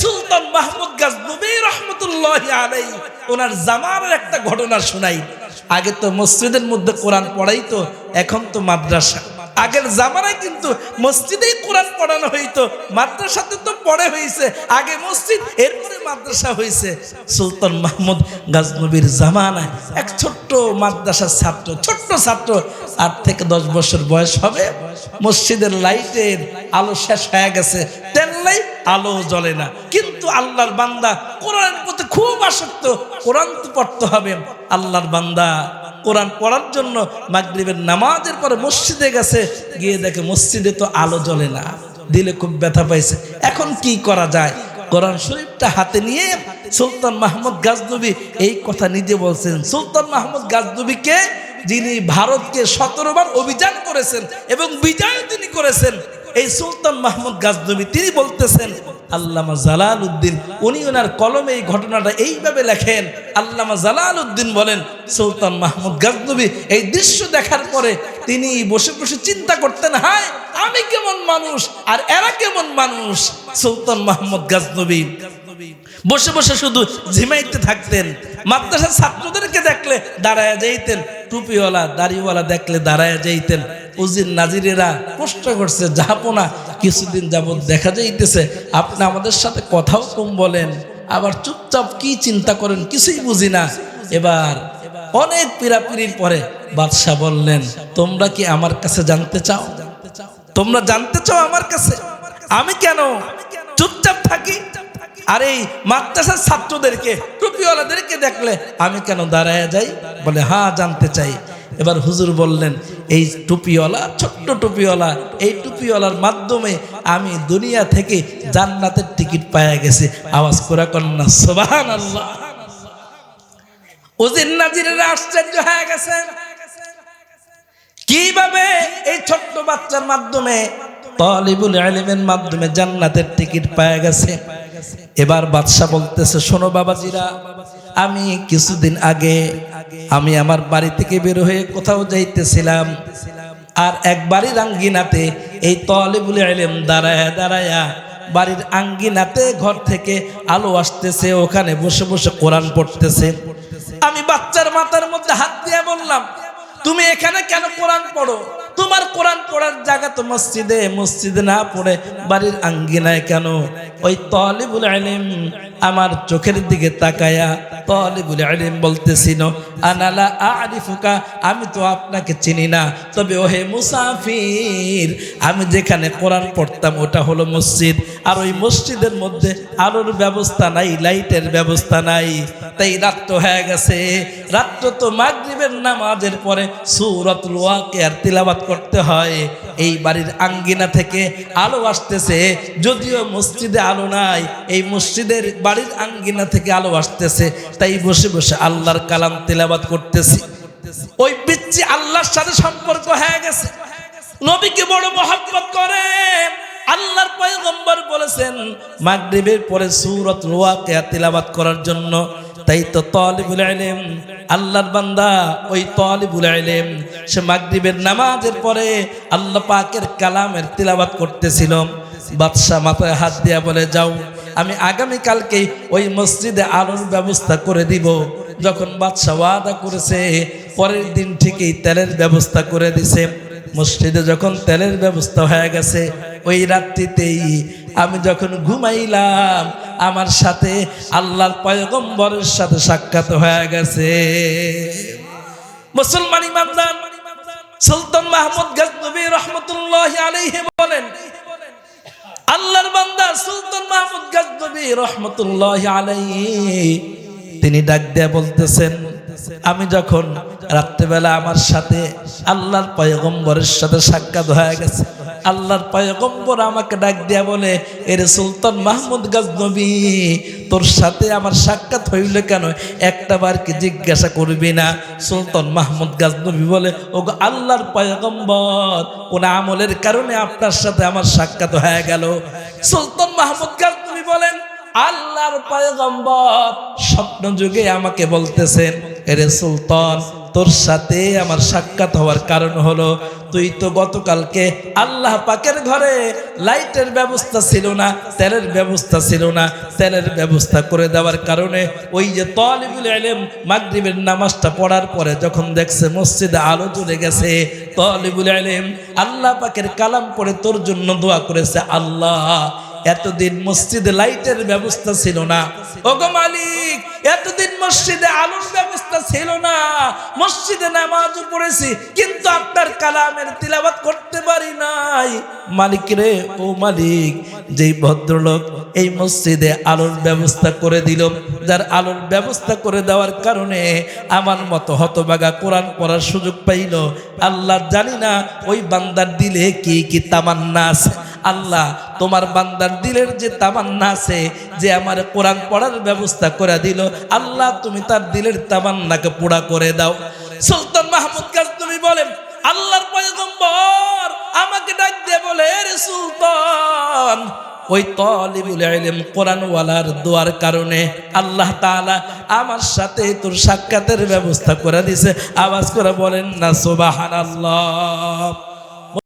সুলতান মাহমুদ গাজনবী রহমতুল্লাহ আলাই ওনার জামানের একটা ঘটনা শোনাই। আগে তো মসজিদের মধ্যে কোরআন পড়াই তো এখন তো মাদ্রাসা। আগের জামানায় কিন্তু মসজিদেই কোরআন পড়ানো হইতো, মাদ্রাসাতে তো পড়ে হয়েছে আগে মসজিদ, এরপরে মাদ্রাসা হয়েছে সুলতান মাহমুদ গাজনবীর জামানায় এক ছোট্ট মাদ্রাসার ছাত্র, ছোট্ট ছাত্র, আট থেকে দশ বছর বয়স হবে। মসজিদের লাইটের আলো শেষ হয়ে গেছে আলো জ্বলে না। কিন্তু আল্লাহর বান্দা কোরআনের প্রতি খুব আসক্ত। কোরআন তো পড়তে হবে। আল্লাহর বান্দা কোরআন পড়ার জন্য মাগরিবের নামাজের পরে মসজিদে গেছে, গিয়ে দেখে মসজিদে তো আলো জ্বলে না। দিলে খুব ব্যথা পাইছে। এখন কি করা যায়? কোরআন শরীফটা হাতে নিয়ে সুলতান মাহমুদ গাজনবী এই কথা নিজে বলছেন। সুলতান মাহমুদ গাজনবীকে যিনি ভারতকে সতেরো বার অভিযান করেছেন এবং বিজয় তিনি করেছেন। এই সুলতান মাহমুদ গাজনবী তিনি বলতেছেন, আল্লামা জালাল উদ্দিন উনি ওনার কলমে এই ঘটনাটা এইভাবে লেখেন। আল্লামা জালাল উদ্দিন বলেন, সুলতান মাহমুদ গাজনবী, এই দৃশ্য দেখার পরে তিনি বসে বসে চিন্তা করতেন, হায়, আমি কেমন মানুষ আর এরা কেমন মানুষ? সুলতান মাহমুদ গাজনবী বসে বসে শুধু ঝিমাইতে থাকতেন। মাদ্রাসার ছাত্রদেরকে দেখলে দাঁড়ায় যাইতেন। টুপিওয়ালা, দাড়িওয়ালা দেখলে দাঁড়ায় যাইতেন। উজির নাজিরেরা কষ্ট করছে যাহাপনা কিছুদিন যাবৎ দেখা যাইতেছে, আপনি আমাদের সাথে কথাও কম বলেন, আবার চুপচাপ কি চিন্তা করেন কিছুই বুঝি না। এবার অনেক পিরাপিরির পরে বাদশাহ বললেন, তোমরা কি আমার কাছে জানতে চাও? তোমরা জানতে চাও আমার কাছে? আমি কেন? চুপচাপ থাকি? আর এই মাদ্রাসার ছাত্রদেরকে টুপিওয়ালাদেরকে দেখলে আমি কেন দাঁড়ায় যাই? বলে হ্যাঁ জানতে চাই। এবার হুজুর বললেন, এই টুপিওয়ালা, ছোট্ট টুপিওয়ালা, এই টুপিওয়ালার মাধ্যমে আমি দুনিয়া থেকে জান্নাতের টিকিট পাওয়া গেছি। আওয়াজ করে কন্যা সোবাহান আল্লাহ ওজির নাজিরের আশ্চর্য হয়ে গেছে কীভাবে এই ছোট্ট বাচ্চার মাধ্যমে, তলিবুল আলিমের মাধ্যমে জান্নাতের টিকিট পাওয়া গেছে? এবার বাদশাহ বলতেছে, শোনো বাবাজিরা, আমি কিছুদিন আগে আমি আমার বাড়ি থেকে বের হয়ে কোথাও যাইতেছিলাম আর এক বাড়ির আঙ্গিনাতে এই তলিবুল আলিম দাঁড়ায় দাঁড়ায়া বাড়ির আঙ্গিনাতে ঘর থেকে আলো আসতেছে, ওখানে বসে বসে কোরআন পড়তেছে। আমি বাচ্চার মাথার মধ্যে হাত দিয়ে বললাম, তুমি এখানে কেন কোরআন পড়ো? তোমার কোরআন পড়ার জায়গা তো মসজিদে মসজিদে না পড়ে, বাড়ির আঙ্গিনায় কেন? ওই তলিবুল আলিম আমার চোখের দিকে তাকায়া তলিবুল আলিম বলতেছিল, আনালা আরিফুকা? আমি তো আপনাকে চিনি না। তবে ওহে মুসাফির, আমি যেখানে কোরআন পড়তাম ওটা হলো মসজিদ। আর ওই মসজিদের মধ্যে আলোর ব্যবস্থা নাই, লাইটের ব্যবস্থা নাই। তাই রাত্র হয়ে গেছে। রাত্র তো মাগরিবের নামাজের পরে সুরতুল আর তিলাবাত করতে হয়। এই বাড়ির আঙ্গিনা থেকে আলো আসতেছে। যদিও মসজিদে আলো নাই, এই মসজিদের বাড়ির আঙ্গিনা থেকে আলো আসতেছে। তাই বসে বসে আল্লাহর কালাম তেলাবাদ করতেছি। ওই পিচ্ছি আল্লাহর সাথে সম্পর্ক হয়ে গেছে। নবীকে বড় মহাব্বত করে। আল্লাহর পয়গম্বর বলেছেন, মাগরিবের পরে সূরাত ওয়াকিয়া তিলাবাত করার জন্য তাই তো তলিবুল ইলম, আল্লাহর বান্দা ওই তলিবুল ইলম, সে মাগরিবের নামাজের পরে আল্লাহ পাকের কালামের তিলাবাত করতেছিল। বাদশাহ মাথায় হাত দিয়া বলে, যাও, আমি আগামী কালকেই ওই মসজিদে আলোর ব্যবস্থা করে দিব। যখন বাদশাহ ওয়াদা করেছে, পরের দিন ঠিকই তেলের ব্যবস্থা করে দিছে। মসজিদে যখন তেলের ব্যবস্থা হয়ে গেছে, ওই রাত্রিতেই আমি যখন ঘুমাইলাম আমার সাথে আল্লাহর পয়গম্বরের সাথে সাক্ষাৎ হয়ে গেছে। মুসলমান ইমানদার, সুলতান মাহমুদ গজনবী রহমতুল্লাহ আলাইহি বলেন, আল্লাহর বান্দা সুলতান মাহমুদ গজনবী রহমতুল্লাহ আলাইহি, তিনি ডাক দেয়া বলতেছেন, আমি যখন রাত্রেবেলা আমার সাথে আল্লাহর পয়গম্বরের সাথে সাক্ষাৎ হয়ে গেছে আল্লাহর পয়গম্বর আমাকে ডাক দিয়া বলে এর সুলতান মাহমুদ গজনবী, তোর সাথে আমার সাক্ষাৎ হইল কেন? একটা বার কি জিজ্ঞাসা করবি না? সুলতান মাহমুদ গাজনবী বলে ও আল্লাহর পয়গম্বর, কোন আমলের কারণে আপনার সাথে আমার সাক্ষাৎ হয়ে গেল? সুলতান মাহমুদ গাজনবী বলেন, আল্লাহর পয়গম্বর স্বপ্ন যুগে আমাকে বলতেছেন এরে সুলতান তোর সাথে আমার সাক্ষাৎ হওয়ার কারণ হলো, তুই তো গতকালকে আল্লাহ পাকের ঘরে লাইটের ব্যবস্থা ছিল না, তেলের ব্যবস্থা ছিল না, তেলের ব্যবস্থা করে দেওয়ার কারণে ওই যে তলিবুল এলেম মাগরিবের নামাজটা পড়ার পরে যখন দেখছে মসজিদে আলো জ্বলে গেছে, তলিবুল এলেম আল্লাহ পাকের কালাম পড়ে তোর জন্য দোয়া করেছে, আল্লাহ এতদিন মসজিদে লাইটের ব্যবস্থা ছিল না। ওগো মালিক, এতদিন মসজিদে আলোর ব্যবস্থা ছিল না। মসজিদে নামাজও পড়েছি, কিন্তু আপনার কালামের তিলাবাত করতে পারি নাই। মালিক রে, ও মালিক, যেই ভদ্রলোক এই মসজিদে আলোর ব্যবস্থা করে দিল, যার আলোর ব্যবস্থা করে দেওয়ার কারণে আমার মতো হতবাগা কোরআন পড়ার সুযোগ পাইল। আল্লাহ জানি না ওই বান্দার দিলে কি কি তামান্না আছে। আল্লাহ, তোমার বান্দার দিলের যে তামান্না আছে, যে আমার কোরআন পড়ার ব্যবস্থা করে দিল, আল্লাহ তুমি তার দিলের তামান্নাকে পুরা করে দাও। সুলতান মাহমুদ কাজ তুমি বলেন, আল্লাহর পয়গম্বর আমাকে ডাক দিয়ে বলে সুলতান, ওই তলিবুল ইলম কোরআনওয়ালার দোয়ার কারণে আল্লাহ তাআলা আমার সাথে তোর সাক্ষাতের ব্যবস্থা করে দিছে। আওয়াজ করে বলেন, না, সুবহানাল্লাহ।